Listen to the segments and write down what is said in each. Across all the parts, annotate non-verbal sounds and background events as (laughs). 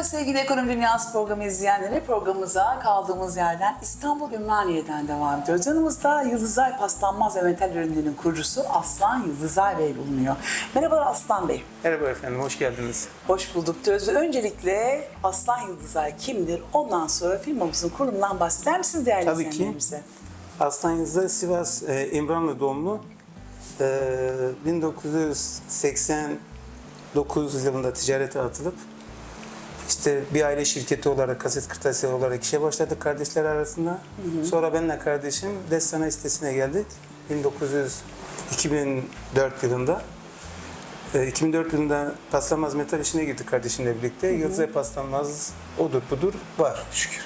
Merhaba sevgili Ekonomi Dünyası programı izleyenleri. Programımıza kaldığımız yerden İstanbul Ümraniye'den devam ediyoruz. Yanımızda Yıldızay Paslanmaz ve Metal Ürünlerinin kurucusu Aslan Yıldızay Bey bulunuyor. Merhabalar Aslan Bey. Merhaba efendim, hoş geldiniz. Hoş bulduk diyoruz. Öncelikle Aslan Yıldızay kimdir? Ondan sonra firmamızın kurulumundan bahseder misiniz değerli Tabii ki. izleyenlerimize? Aslan Yıldızay Sivas e, İmranlı doğumlu. E, 1989 yılında ticarete atılıp işte bir aile şirketi olarak, kaset kırtasiye olarak işe başladık kardeşler arasında. Sonra benle kardeşim Destana sitesine geldik. 1900 2004 yılında. E, 2004 yılında paslanmaz metal işine girdik kardeşimle birlikte. Yıldızay paslanmaz odur budur var şükür.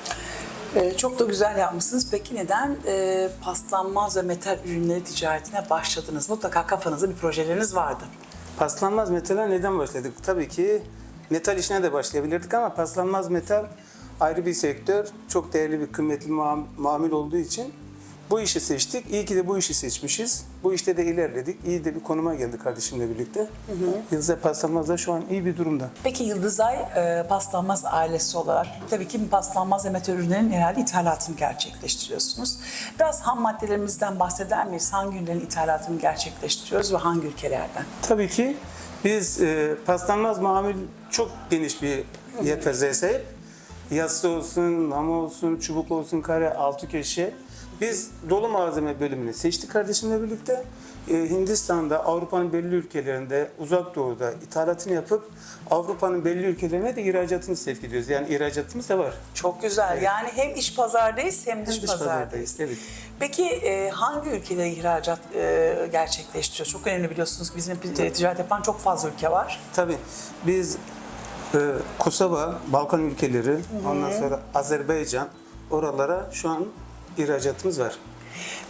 Ee, çok da güzel yapmışsınız. Peki neden e, paslanmaz ve metal ürünleri ticaretine başladınız? Mutlaka kafanızda bir projeleriniz vardı. Paslanmaz metale neden başladık? Tabii ki metal işine de başlayabilirdik ama paslanmaz metal ayrı bir sektör. Çok değerli bir kıymetli mamul olduğu için bu işi seçtik. İyi ki de bu işi seçmişiz. Bu işte de ilerledik. İyi de bir konuma geldi kardeşimle birlikte. Yıldızay Paslanmaz da şu an iyi bir durumda. Peki Yıldızay e, paslanmaz ailesi olarak tabii ki paslanmaz ve metal ürünlerin herhalde ithalatını gerçekleştiriyorsunuz. Biraz ham maddelerimizden bahseder miyiz? Hangi ürünlerin ithalatını gerçekleştiriyoruz ve hangi ülkelerden? Tabii ki biz e, paslanmaz mamul çok geniş bir yelpazeye sahip. Yassı olsun, nama olsun, çubuk olsun, kare, altı köşe. Biz dolu malzeme bölümünü seçtik kardeşimle birlikte. E, Hindistan'da, Avrupa'nın belli ülkelerinde, Uzak Doğu'da ithalatını yapıp Avrupa'nın belli ülkelerine de ihracatını sevk ediyoruz. Yani ihracatımız da var. Çok güzel. Yani hem iç pazardayız hem dış, dış pazardayız. pazardayız, evet. Peki e, hangi ülkelere ihracat e, gerçekleştiriyor? Çok önemli biliyorsunuz. Bizim ticaret yapan çok fazla ülke var. Tabii biz Kosova, Balkan ülkeleri, ondan sonra Azerbaycan oralara şu an ihracatımız var.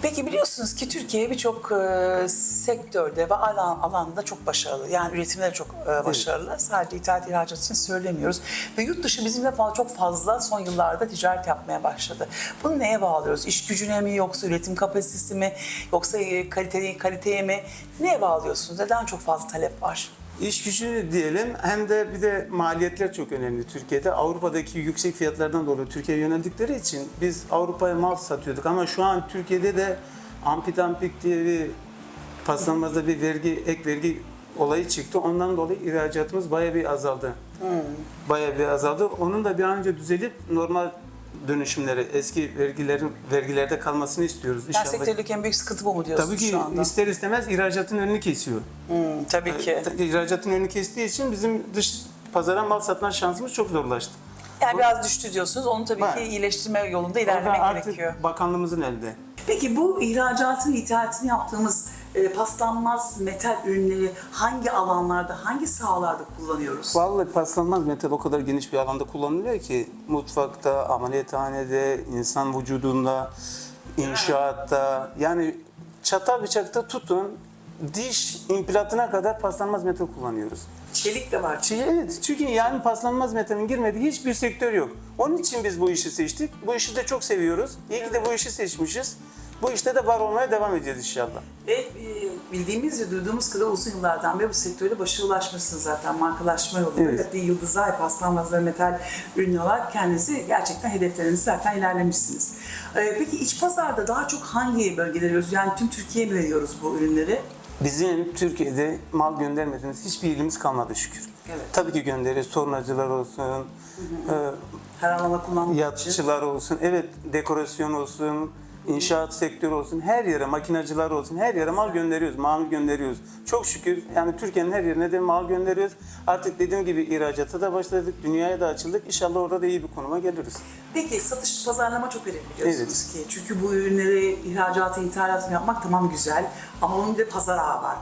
Peki biliyorsunuz ki Türkiye birçok e, sektörde ve alan, alanda çok başarılı. Yani üretimde de çok e, başarılı. Sadece ithalat ihracat için söylemiyoruz. Ve yurt dışı bizimle fa- çok fazla son yıllarda ticaret yapmaya başladı. Bunu neye bağlıyoruz? İş gücüne mi yoksa üretim kapasitesi mi yoksa e, kaliteye, kaliteye mi? Neye bağlıyorsunuz? Neden çok fazla talep var? İş gücü diyelim hem de bir de maliyetler çok önemli Türkiye'de. Avrupa'daki yüksek fiyatlardan dolayı Türkiye'ye yöneldikleri için biz Avrupa'ya mal satıyorduk ama şu an Türkiye'de de ampidampik diye bir paslanmazda bir vergi, ek vergi olayı çıktı. Ondan dolayı ihracatımız bayağı bir azaldı. Bayağı bir azaldı. Onun da bir an önce düzelip normal dönüşümleri, eski vergilerin vergilerde kalmasını istiyoruz Yani inşallah. sektördeki en büyük sıkıntı bu mu diyorsunuz Tabii ki şu anda? ister istemez ihracatın önünü kesiyor. Hmm, tabii ki. İhracatın önünü kestiği için bizim dış pazara mal satma şansımız çok zorlaştı. Yani biraz düştü diyorsunuz. Onu tabii ki iyileştirme yolunda Orada ilerlemek artık gerekiyor. bakanlığımızın elde. Peki bu ihracatın, ithalatını yaptığımız e, paslanmaz metal ürünleri hangi alanlarda, hangi sahalarda kullanıyoruz? Vallahi paslanmaz metal o kadar geniş bir alanda kullanılıyor ki mutfakta, ameliyathanede, insan vücudunda, inşaatta yani çatal bıçakta tutun diş implantına kadar paslanmaz metal kullanıyoruz. Çelik de var. Şey, Evet, çünkü yani paslanmaz metalin girmediği hiçbir sektör yok. Onun için biz bu işi seçtik. Bu işi de çok seviyoruz. İyi ki de bu işi seçmişiz. Bu işte de var olmaya devam edeceğiz inşallah. Ve e, bildiğimiz ve duyduğumuz kadar uzun yıllardan beri bu sektörde başarılaşmışsınız zaten markalaşma yolunda. Evet. Bir yıldızay paslanmaz ve metal ürünü olarak kendinizi gerçekten hedeflerinizi zaten ilerlemişsiniz. E, peki iç pazarda daha çok hangi bölgelere veriyoruz? Yani tüm Türkiye'ye mi veriyoruz bu ürünleri? Bizim Türkiye'de mal göndermediğimiz hiçbir ilimiz kalmadı şükür. Evet. Tabii ki gönderiyoruz. Tornacılar olsun, Her alanda e, kullanmak için. yatçılar olsun, evet dekorasyon olsun, inşaat sektörü olsun, her yere makinacılar olsun, her yere mal gönderiyoruz, mal gönderiyoruz. Çok şükür yani Türkiye'nin her yerine de mal gönderiyoruz. Artık dediğim gibi ihracata da başladık, dünyaya da açıldık. İnşallah orada da iyi bir konuma geliriz. Peki satış pazarlama çok önemli biliyorsunuz ki. Çünkü bu ürünleri ihracatı, ithalatını yapmak tamam güzel ama onun bir de pazar ağı var.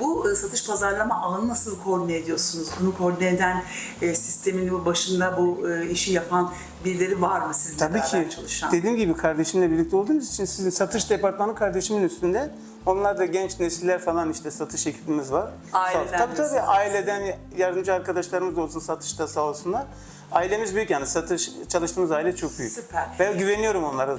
Bu e, satış pazarlama ağını nasıl koordine ediyorsunuz? Bunu koordine eden e, sistemin başında bu e, işi yapan birileri var mı sizinle Tabii beraber ki çalışan? dediğim gibi kardeşimle birlikte olduğumuz için sizin satış departmanı kardeşimin üstünde. Onlar da genç nesiller falan işte satış ekibimiz var. Aileden Tabii tabii aileden yardımcı arkadaşlarımız da olsun satışta sağ olsunlar. Ailemiz büyük yani satış çalıştığımız aile çok büyük. Süper. Ve güveniyorum onlara.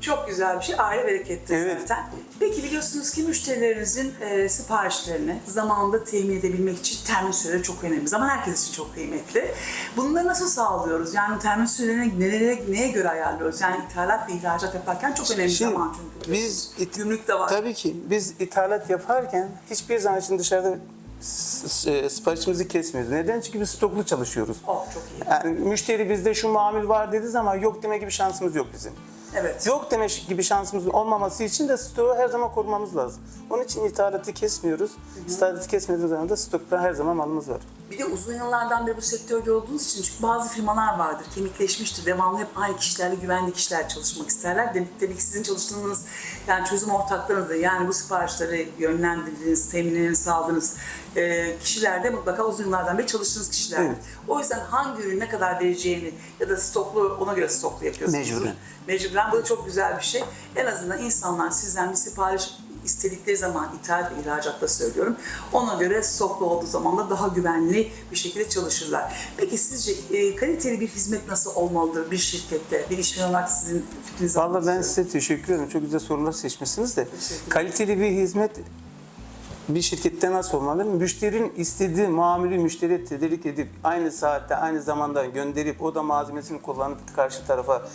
Çok güzel bir şey. Aile berekettir Evet. zaten. Peki biliyorsunuz ki müşterilerinizin e, siparişlerini zamanında temin edebilmek için termin süreleri çok önemli. Zaman herkes için çok kıymetli. Bunları nasıl sağlıyoruz? Yani termin sürelerini nelere, neye göre ayarlıyoruz? Yani ithalat ve ihracat yaparken çok önemli Şimdi zaman çünkü. biz it- Gümrük de var. Tabii ki biz ithalat yaparken hiçbir zaman için dışarıda siparişimizi kesmiyoruz. Neden? Çünkü biz stoklu çalışıyoruz. Oh çok iyi. Yani müşteri bizde şu mamul var dediği zaman yok deme gibi şansımız yok bizim. Evet. Yok deme gibi şansımız olmaması için de stoğu her zaman korumamız lazım. Onun için ithalatı kesmiyoruz. İthalatı kesmediğimiz zaman da stokta her zaman malımız var. Bir de uzun yıllardan beri bu sektörde olduğunuz için çünkü bazı firmalar vardır, kemikleşmiştir. Devamlı hep aynı kişilerle, güvenli kişiler çalışmak isterler. Demek, demek sizin çalıştığınız yani çözüm ortaklarınız da yani bu siparişleri yönlendirdiğiniz, teminlerini sağladığınız e, kişiler de mutlaka uzun yıllardan beri çalıştığınız kişiler. Evet. O yüzden hangi ürün ne kadar vereceğini ya da stoklu ona göre stoklu yapıyorsunuz. Mecburen. Mecburen. Bu da çok güzel bir şey. En azından insanlar sizden bir sipariş istedikleri zaman ithal ve ihracatta söylüyorum. Ona göre stoklu olduğu zaman da daha güvenli bir şekilde çalışırlar. Peki sizce e, kaliteli bir hizmet nasıl olmalıdır bir şirkette? Bir işveren olarak sizin fikrinizi Vallahi ben size teşekkür ederim. Çok güzel sorular seçmişsiniz de. Kaliteli bir hizmet bir şirkette nasıl olmalı? Müşterinin istediği mamülü müşteriye tedarik edip aynı saatte aynı zamanda gönderip o da malzemesini kullanıp karşı tarafa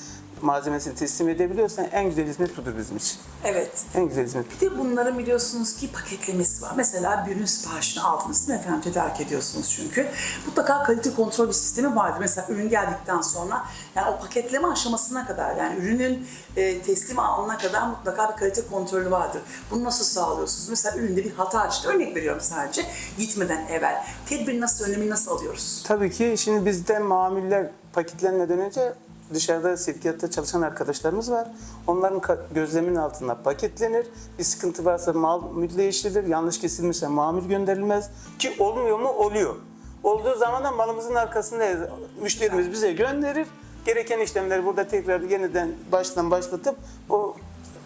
malzemesini teslim edebiliyorsan en güzel hizmet budur bizim için. Evet. En güzel hizmet. Bir de bunların biliyorsunuz ki paketlemesi var. Mesela bir ürün siparişini aldınız değil mi efendim? Tedarik ediyorsunuz çünkü. Mutlaka kalite kontrol bir sistemi vardır. Mesela ürün geldikten sonra yani o paketleme aşamasına kadar yani ürünün e, teslim anına kadar mutlaka bir kalite kontrolü vardır. Bunu nasıl sağlıyorsunuz? Mesela üründe bir hata çıktı. Örnek veriyorum sadece. Gitmeden evvel. Tedbir nasıl, önlemi nasıl alıyoruz? Tabii ki şimdi bizde mamuller paketlenmeden önce dışarıda sevkiyatta çalışan arkadaşlarımız var. Onların gözleminin altında paketlenir. Bir sıkıntı varsa mal değiştirilir. Yanlış kesilmişse mamul gönderilmez. Ki olmuyor mu? Oluyor. Olduğu zaman da malımızın arkasında müşterimiz bize gönderir. Gereken işlemleri burada tekrar yeniden baştan başlatıp o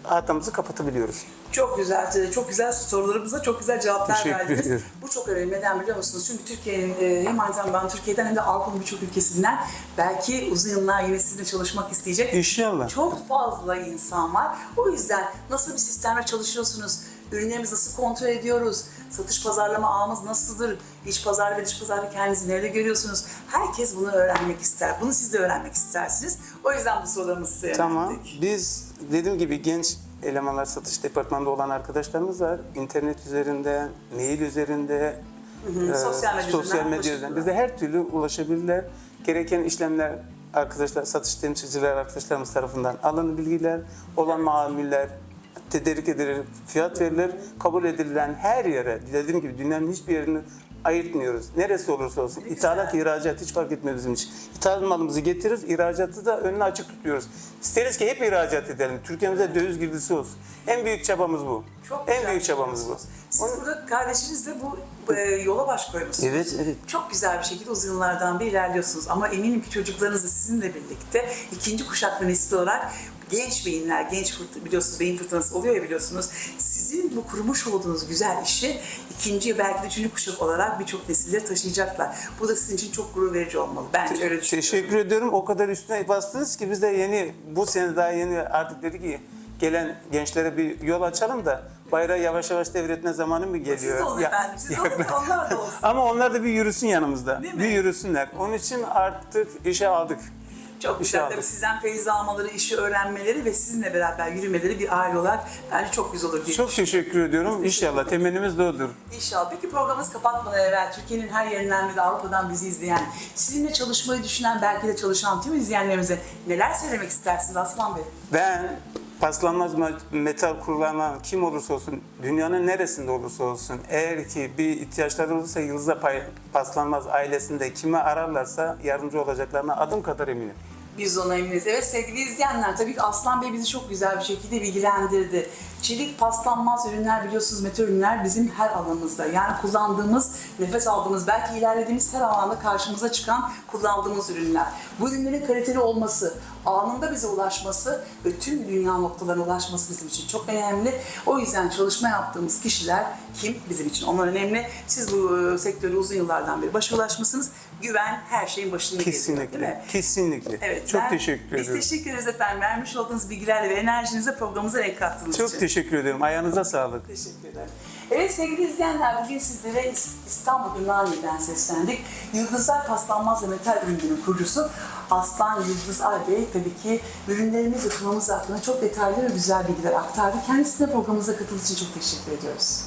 hatamızı kapatabiliyoruz. Çok güzel, çok güzel sorularımıza çok güzel cevaplar Teşekkür verdiniz. ederim. Bu çok önemli. Neden biliyor musunuz? Çünkü Türkiye'nin e, hem aynı zamanda Türkiye'den hem de Avrupa'nın birçok ülkesinden belki uzun yıllar yine sizinle çalışmak isteyecek İnşallah. çok fazla insan var. O yüzden nasıl bir sistemle çalışıyorsunuz? Ürünlerimizi nasıl kontrol ediyoruz? Satış pazarlama ağımız nasıldır? İç pazar ve dış pazarda kendinizi nerede görüyorsunuz? Herkes bunu öğrenmek ister. Bunu siz de öğrenmek istersiniz. O yüzden bu sorularımızı size Tamam. Biz dediğim gibi genç elemanlar satış departmanında olan arkadaşlarımız var. İnternet üzerinde, mail üzerinde, e, Sosyal medya sosyal üzerinden medya üzerinden. ulaşabilirler. Bize her türlü ulaşabilirler. Gereken işlemler arkadaşlar, satış temsilciler arkadaşlarımız tarafından alın bilgiler, olan mamuller tedarik edilir, fiyat verilir, kabul edilen her yere, dediğim gibi dünyanın hiçbir yerini ayırtmıyoruz. Neresi olursa olsun. İthalat, ihracat hiç fark etmiyor bizim için. İthalat malımızı getiririz, ihracatı da önünü açık tutuyoruz. İsteriz ki hep ihracat edelim. Türkiye'mize döviz girdisi olsun. En büyük çabamız bu. Çok en güzel büyük şey çabamız bu. Siz burada kardeşinizle bu e, yola baş koymuşsunuz. Evet, evet. Çok güzel bir şekilde uzun yıllardan beri ilerliyorsunuz. Ama eminim ki çocuklarınız da sizinle birlikte ikinci kuşak ve nesil olarak genç beyinler, genç biliyorsunuz beyin fırtınası oluyor ya biliyorsunuz. Sizin bu kurmuş olduğunuz güzel işi ikinci belki de üçüncü kuşak olarak birçok nesilleri taşıyacaklar. Bu da sizin için çok gurur verici olmalı. Bence öyle düşünüyorum. Teşekkür ediyorum. O kadar üstüne bastınız ki biz de yeni, bu sene daha yeni artık dedik ki gelen gençlere bir yol açalım da bayrağı yavaş yavaş devretme zamanı mı geliyor? Siz de olun Ya- efendim, siz de olun, onlar da olsun. (laughs) Ama onlar da bir yürüsün yanımızda. Bir yürüsünler. Onun için artık işe aldık. Çok güzel. Tabii sizden feyiz almaları, işi öğrenmeleri ve sizinle beraber yürümeleri bir aile olarak bence çok güzel olur diye Çok teşekkür ediyorum. İnşallah temennimiz de odur. İnşallah. Peki programımız kapatmadan evvel Türkiye'nin her yerinden ve de Avrupa'dan bizi izleyen, sizinle çalışmayı düşünen, belki de çalışan tüm izleyenlerimize neler söylemek istersiniz Aslan Bey? Ben paslanmaz me- metal kullanan kim olursa olsun, dünyanın neresinde olursa olsun, eğer ki bir ihtiyaçları olursa Yıldız'a paslanmaz ailesinde kime ararlarsa yardımcı olacaklarına adım kadar eminim. Biz ona eminiz. Evet sevgili izleyenler tabii ki Aslan Bey bizi çok güzel bir şekilde bilgilendirdi. Çelik paslanmaz ürünler biliyorsunuz metal ürünler bizim her alanımızda. Yani kullandığımız, nefes aldığımız, belki ilerlediğimiz her alanda karşımıza çıkan kullandığımız ürünler. Bu ürünlerin kaliteli olması, anında bize ulaşması ve tüm dünya noktalarına ulaşması bizim için çok önemli. O yüzden çalışma yaptığımız kişiler kim bizim için? Onlar önemli. Siz bu e, sektörde uzun yıllardan beri başa ulaşmışsınız. Güven her şeyin başında geliyor değil mi? Kesinlikle. Kesinlikle. Evet, Çok ben- teşekkür Biz ederim. teşekkür ederiz efendim. Vermiş olduğunuz bilgilerle ve enerjinize programımıza renk kattığınız için. Çok teşekkür ederim. Ayağınıza sağlık. Teşekkür ederim. Evet sevgili izleyenler bugün sizlere İstanbul Ümraniye'den seslendik. Yıldızlar Paslanmaz ve Metal Ürünlerinin kurucusu Aslan Yıldız Albey tabii ki ürünlerimiz ve hakkında çok detaylı ve güzel bilgiler aktardı. Kendisine programımıza katıldığı için çok teşekkür ediyoruz.